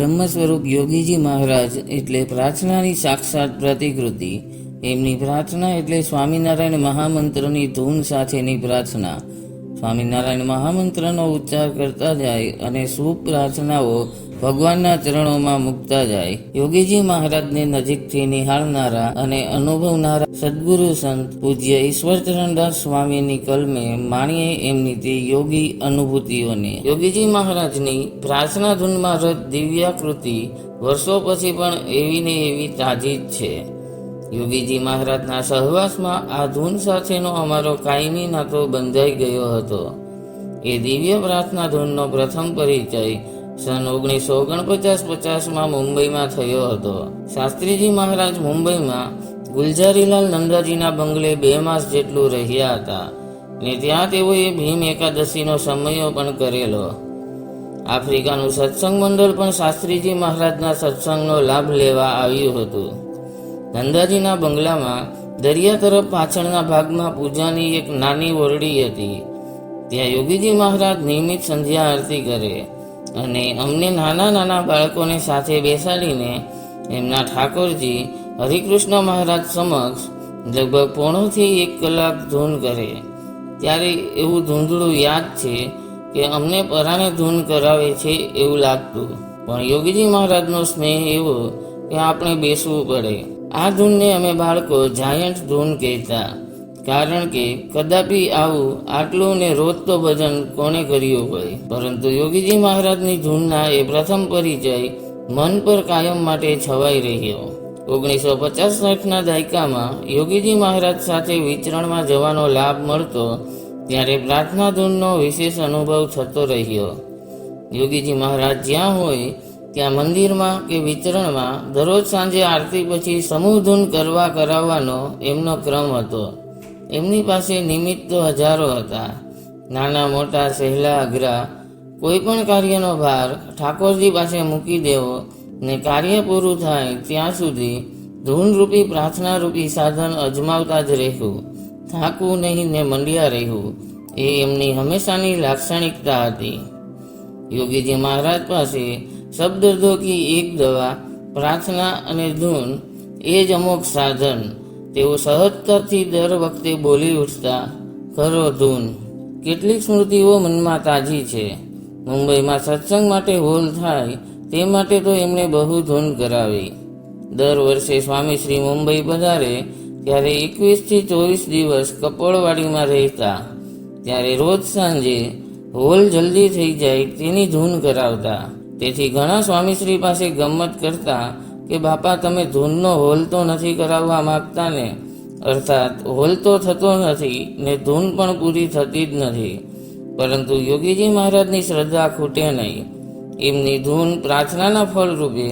બ્રહ્મ સ્વરૂપ યોગીજી મહારાજ એટલે પ્રાર્થનાની સાક્ષાત પ્રતિકૃતિ, એમની પ્રાર્થના એટલે સ્વામિનારાયણ મહામંત્રની ધૂન સાથેની પ્રાર્થના. સ્વામિનારાયણ મહામંત્રનો ઉચ્ચાર કરતા જાય અને શુભ પ્રાર્થનાઓ ભગવાનના ચરણોમાં મૂકતા જાય. યોગીજી મહારાજને નજીકથી નિહાળનારા અને અનુભવનારા સદગુરુ સંત પૂજ્ય ઈશ્વરચરણદાસ સ્વામીની કલમે માણીએ એમની તે યોગી અનુભૂતિઓને. યોગીજી મહારાજની પ્રાર્થના ધૂનમાં રત દિવ્યાકૃતિ વર્ષો પછી પણ એવી ને એવી તાજી જ છે. યોગીજી મહારાજના સહવાસમાં આ ધૂન સાથેનો અમારો કાયમી નાતો બંધાઈ ગયો હતો. એ દિવ્ય પ્રાર્થના ધૂનનો પ્રથમ પરિચય સન ઓગણીસો ઓગણપચાસ પચાસમાં મુંબઈમાં થયો હતો. શાસ્ત્રીજી મહારાજ મુંબઈમાં ગુલઝારીલાલ નંદાજીના બંગલે બે માસ જેટલું રહ્યા હતા ને ત્યાં તેઓએ ભીમ એકાદશીનો સમયો પણ કરેલો. આફ્રિકાનું સત્સંગ મંડળ પણ શાસ્ત્રીજી મહારાજના સત્સંગનો લાભ લેવા આવ્યું હતું. નંદાજીના બંગલામાં દરિયા તરફ પાછળના ભાગમાં પૂજાની એક નાની ઓરડી હતી. ત્યાં યોગીજી મહારાજ નિયમિત સંધ્યા આરતી કરે. અને અમને નાના નાના બાળકોને સાથે બેસાડીને એમના ઠાકોરજી હરિકૃષ્ણ મહારાજ સમક્ષ લગભગ પોણોથી એક કલાક ધૂન કરે. ત્યારે એવું ધૂંધળું યાદ છે કે અમને પરાણે ધૂન કરાવે છે એવું લાગતું. પણ યોગીજી મહારાજનો સ્નેહ એવો કે આપણે બેસવું પડે. આ ધૂનને અમે બાળકો જાયન્ટ ધૂન કહેતા. કારણ કે કદાપી આવું આટલું ને રોજ તો ભજન કોને કર્યું હોય? પરંતુ યોગીજી મહારાજની ધૂનના એ પ્રથમ પરિચય મન પર કાયમ માટે છવાઈ રહ્યો. ઓગણીસો પચાસ સાઠના દાયકામાં યોગીજી મહારાજ સાથે વિચરણમાં જવાનો લાભ મળતો ત્યારે પ્રાર્થના ધૂનનો વિશેષ અનુભવ થતો રહ્યો. યોગીજી મહારાજ જ્યાં હોય ત્યાં મંદિરમાં કે વિચરણમાં દરરોજ સાંજે આરતી પછી સમૂહ ધૂન કરવા કરાવવાનો એમનો ક્રમ હતો. એમની પાસે નિમિત્ત હજારો હતા. નાના મોટા સહેલા અઘરા કોઈ પણ કાર્યનો ભાર ઠાકોરજી પાસે મૂકી દેવો ને કાર્ય પૂરું થાય ત્યાં સુધી ધૂનરૂપી પ્રાર્થનારૂપી સાધન અજમાવતા જ રહેવું. થાકવું નહીં ને મંડ્યા રહેવું. એ એમની હંમેશાની લાક્ષણિકતા હતી. યોગીજી મહારાજ પાસે શબ્દર્ધો કી એક દવા, પ્રાર્થના અને ધૂન એ જ અમુક સાધન તેઓ સહજતાથી દર વખતે બોલી ઉઠતા કરો ધૂન, કેટલીક સ્મૃતિઓ મનમાં તાજી છે. મુંબઈમાં સત્સંગ માટે હોલ થાય, તે માટે તો એમણે બહુ ધૂન કરાવી. દર વર્ષે સ્વામી શ્રી મુંબઈ પધારે, ત્યારે એકવીસથી ચોવીસ દિવસ કપોળવાડીમાં રહેતા. ત્યારે રોજ સાંજે હોલ જલ્દી થઈ જાય તેની ધૂન કરાવતા. તેથી ઘણા સ્વામીશ્રી પાસે ગમ્મત કરતા કે બાપા, તમે ધૂનનો હોલ તો નથી કરાવવા માગતા ને? અર્થાત, હોલ તો થતો નથી ને ધૂન પણ પૂરી થતી જ નથી. પરંતુ યોગીજી મહારાજની શ્રદ્ધા ખૂટે નહીં. એમની ધૂન પ્રાર્થનાના ફળરૂપે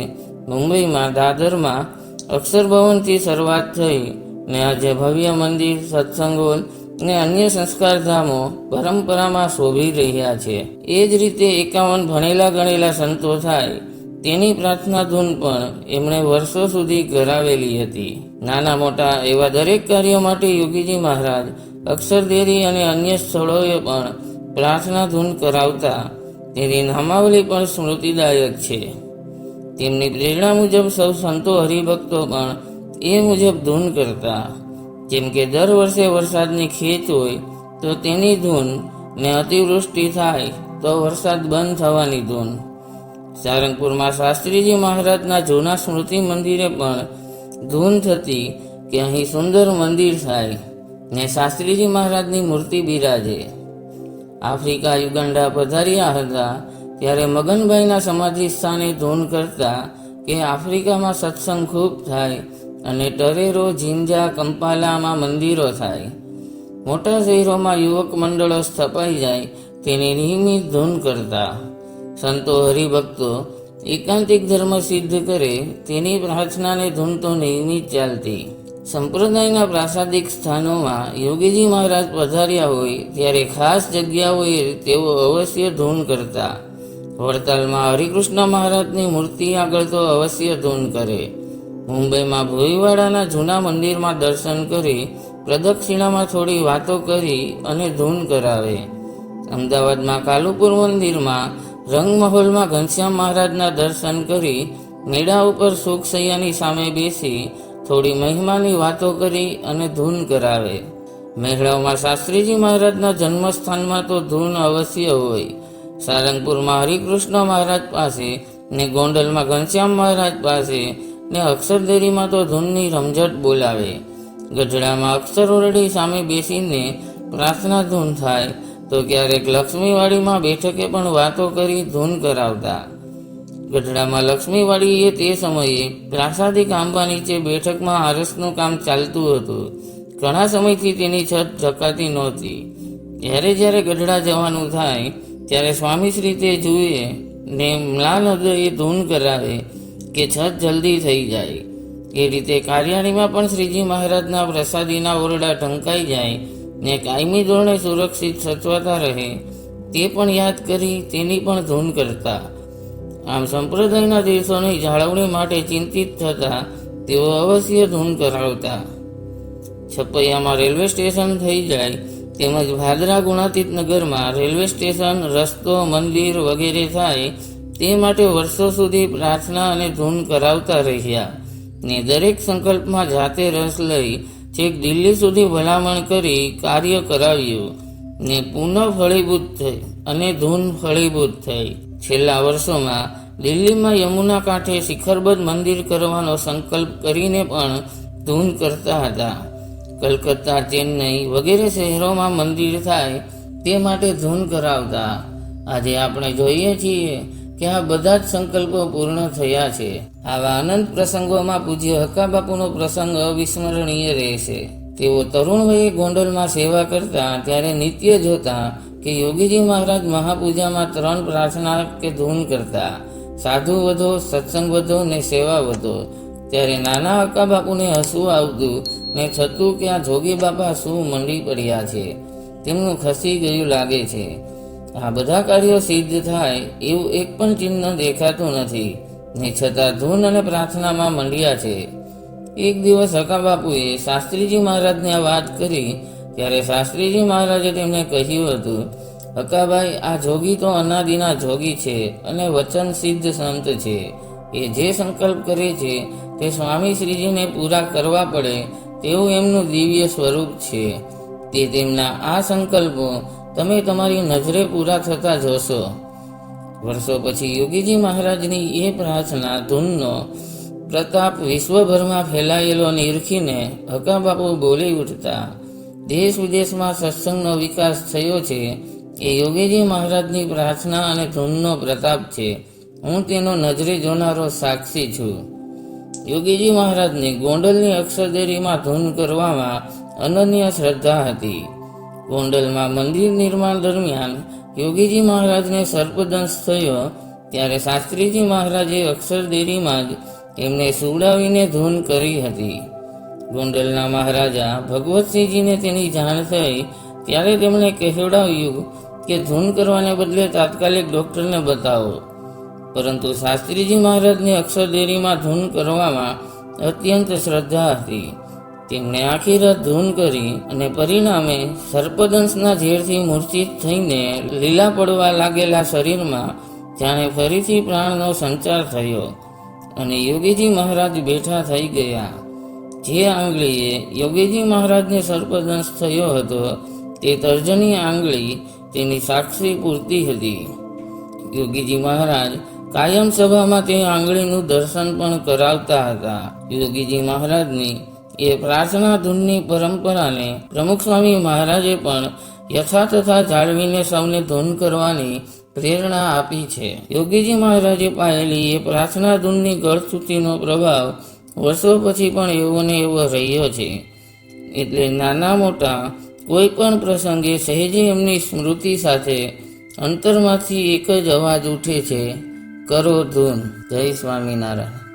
મુંબઈમાં, દાદરમાં અક્ષરભવનથી શરૂઆત થઈ ને આજે ભવ્ય મંદિર સત્સંગો ને અન્ય સંસ્કારધામો પરંપરામાં શોભી રહ્યા છે. એ જ રીતે એકાવન ભણેલા ગણેલા સંતો થાય તેની પ્રાર્થના ધૂન પણ એમણે વર્ષો સુધી ઘરાવેલી હતી. નાના મોટા એવા દરેક કાર્યો માટે યોગીજી મહારાજ અક્ષરદેરી અને અન્ય સ્થળોએ પણ પ્રાર્થના ધૂન કરાવતા તેની નામાવલી પણ સ્મૃતિદાયક છે. તેમની પ્રેરણા મુજબ સૌ સંતો હરિભક્તો પણ એ મુજબ ધૂન કરતા. જેમ કે દર વર્ષે વરસાદની ખેંચ હોય તો તેની ધૂન ને અતિવૃષ્ટિ થાય તો વરસાદ બંધ થવાની ધૂન. સારંગપુરમાં શાસ્ત્રીજી મહારાજના જૂના સ્મૃતિ મંદિરે પણ ધૂન થતી કે અહીં સુંદર મંદિર થાય ને શાસ્ત્રીજી મહારાજની મૂર્તિ બિરાજે. આફ્રિકા યુગાંડા પધાર્યા હતા ત્યારે મગનભાઈના સમાધિ સ્થાને ધૂન કરતા કે આફ્રિકામાં સત્સંગ ખૂબ થાય અને ટરેરો ઝીંઝા કંપાલામાં મંદિરો થાય. મોટા શહેરોમાં યુવક મંડળો સ્થપાઈ જાય, તેની નિયમિત ધૂન કરતા. સંતો હરિભક્તો એકાંતિક ધર્મ સિદ્ધ કરે તેની પ્રાર્થનાને ધૂન તો નિયમિત ચાલતી. સંપ્રદાયના પ્રાસાદિક સ્થાનોમાં યોગીજી મહારાજ પધાર્યા હોય ત્યારે ખાસ જગ્યાઓએ તેઓ અવશ્ય ધૂન કરતા. વડતાલમાં હરિકૃષ્ણ મહારાજની મૂર્તિ આગળ તો અવશ્ય ધૂન કરે. મુંબઈમાં ભોઈવાડાના જૂના મંદિરમાં દર્શન કરી પ્રદક્ષિણામાં થોડી વાતો કરી અને ધૂન કરાવે. અમદાવાદમાં કાલુપુર મંદિરમાં રંગમહોલમાં ઘનશ્યામ મહારાજના દર્શન કરી મેળા ઉપર સુખસૈયાની સામે બેસી થોડી મહિમાની વાતો કરી અને ધૂન કરાવે. મેળાઓમાં શાસ્ત્રીજી મહારાજના જન્મસ્થાનમાં તો ધૂન અવશ્ય હોય. સારંગપુરમાં હરિકૃષ્ણ મહારાજ પાસે ને ગોંડલમાં ઘનશ્યામ મહારાજ પાસે ને અક્ષરદેરીમાં તો ધૂનની રમઝટ બોલાવે. ગઢડામાં અક્ષર ઓરડી સામે બેસીને પ્રાર્થના ધૂન થાય તો ક્યારેક લક્ષ્મીવાડીમાં બેઠકે પણ વાતો કરી ધૂન કરાવતા. ગઢડામાં લક્ષ્મીવાડીએ તે સમયે પ્રાસાદિક આંબા નીચે બેઠકમાં આરસનું કામ ચાલતું હતું. ઘણા સમયથી તેની છત ઢકાતી નહોતી. જ્યારે જ્યારે ગઢડા જવાનું થાય, ત્યારે સ્વામીશ્રી તે જુએ ને મ્લાન હૃદયે ધૂન કરાવે કે છત જલ્દી થઈ જાય. એ રીતે કાર્યાણીમાં પણ શ્રીજી મહારાજના પ્રસાદીના ઓરડા ઢંકાઈ જાય ને કાયમી ધોરણે સુરક્ષિત સચવાતા રહે, તે પણ યાદ કરી તેની પણ ધૂન કરતા. આમ સંપ્રદાયના દિવસોની જાળવણી માટે ચિંતિત થતા, તેઓ અવશ્ય ધૂન કરાવતા. છપૈયામાં રેલવે સ્ટેશન થઈ જાય, તેમજ ભાદરા ગુણાતીત નગરમાં રેલવે સ્ટેશન, રસ્તો, મંદિર વગેરે થાય, તે માટે વર્ષો સુધી પ્રાર્થના અને ધૂન કરાવતા રહ્યા. ને દરેક સંકલ્પમાં જાતે રસ લઈ છેક દિલ્હી સુધી ભલામણ કરી કાર્ય કરાવ્યું ને પુનઃ ફળીભૂત થઈ અને ધૂન ફળીભૂત થઈ. છેલ્લા વર્ષોમાં દિલ્હીમાં યમુના કાંઠે શિખરબદ્ધ મંદિર કરવાનો સંકલ્પ કરીને પણ ધૂન કરતા હતા. કલકત્તા, ચેન્નઈ વગેરે શહેરોમાં મંદિર થાય તે માટે ધૂન કરાવતા. આજે આપણે જોઈએ છીએ કે આ બધા જ સંકલ્પો પૂર્ણ થયા છે. આવા અનંત પ્રસંગોમાં પૂજ્ય હક્કા બાપુનો પ્રસંગ અવિસ્મરણીય રહેશે. તેઓ તરુણ વયે ગોંડલમાં સેવા કરતા ત્યારે નિત્ય જોતા કે યોગીજી મહારાજ મહાપૂજામાં ત્રણ પ્રાર્થના કે ધૂન કરતા. સાધુ વધો, સત્સંગ વધો ને સેવા વધો. ત્યારે નાના હક્કા બાપુને હસવું આવતું ને થતું કે આ જોગી બાપા શું મંડી પડ્યા છે. તેમનું ખસી ગયું લાગે છે. આ બધા કાર્યો સિદ્ધ થાય એવું એક પણ ચિહ્ન દેખાતું નથી. ને છતાં ધૂન અને પ્રાર્થનામાં મંડ્યા છે. એક દિવસ હકા બાપુએ શાસ્ત્રીજી મહારાજને આ વાત કરી, ત્યારે શાસ્ત્રીજી મહારાજે તેમને કહ્યું હતું, હકાભાઈ, આ જોગી તો અનાદિના જોગી છે અને વચન સિદ્ધ સંત છે. એ જે સંકલ્પ કરે છે તે સ્વામી શ્રીજીને પૂરા કરવા પડે તેવું એમનું દિવ્ય સ્વરૂપ છે. તે તેમના આ સંકલ્પો તમે તમારી નજરે પૂરા થતા જોશો. વર્ષો પછી યોગીજી મહારાજની એ પ્રાર્થના, ધૂનનો પ્રતાપ વિશ્વભરમાં ફેલાયેલો નિરખીને હકાબાપુ બોલી ઉઠતા દેશ વિદેશમાં સત્સંગનો વિકાસ થયો છે, એ યોગીજી મહારાજની પ્રાર્થના અને ધૂનનો પ્રતાપ છે. હું તેનો નજરે જોનારો સાક્ષી છું. યોગીજી મહારાજની ગોંડલની અક્ષરદેરીમાં ધૂન કરવામાં અનન્ય શ્રદ્ધા હતી. ગોંડલમાં મંદિર નિર્માણ દરમિયાન યોગીજી મહારાજને સર્પદંશ થયો. ત્યારે શાસ્ત્રીજી મહારાજે અક્ષરદેરીમાં જ એમને સુવડાવીને ધૂન કરી હતી. ગોંડલના મહારાજા ભગવતસિંહજીને તેની જાણ થઈ. ત્યારે તેમણે કહેવડાવ્યું કે ધૂન કરવાને બદલે તાત્કાલિક ડૉક્ટરને બતાવો. પરંતુ શાસ્ત્રીજી મહારાજની અક્ષરદેરીમાં ધૂન કરવામાં અત્યંત શ્રદ્ધા હતી. તેમણે આખી રાત ધૂન કરી અને પરિણામે સર્પદંશના ઝેરથી મૂર્છિત થઈને લીલા પડવા લાગેલા શરીરમાં જાણે ફરીથી પ્રાણનો સંચાર થયો અને યોગીજી મહારાજ બેઠા થઈ ગયા. જે આંગળીએ યોગીજી મહારાજને સર્પદંશ થયો હતો, તે તર્જની આંગળી તેની સાક્ષી પૂરતી હતી. યોગીજી મહારાજ કાયમ સભામાં તે આંગળીનું દર્શન પણ કરાવતા હતા. યોગીજી મહારાજની એ પ્રાર્થના ધૂનની પરંપરાને પ્રમુખ સ્વામી મહારાજે પણ યથાતથા જાળવીને સૌને ધૂન કરવાની પ્રેરણા આપી છે. યોગીજી મહારાજે પાયેલી એ પ્રાર્થના ધૂનની ગળસ્તુતિનો પ્રભાવ વર્ષો પછી પણ એવો ને એવો રહ્યો છે. એટલે નાના મોટા કોઈ પણ પ્રસંગે સહેજે એમની સ્મૃતિ સાથે અંતરમાંથી એક જ અવાજ ઉઠે છે, કરો ધૂન. જય સ્વામિનારાયણ.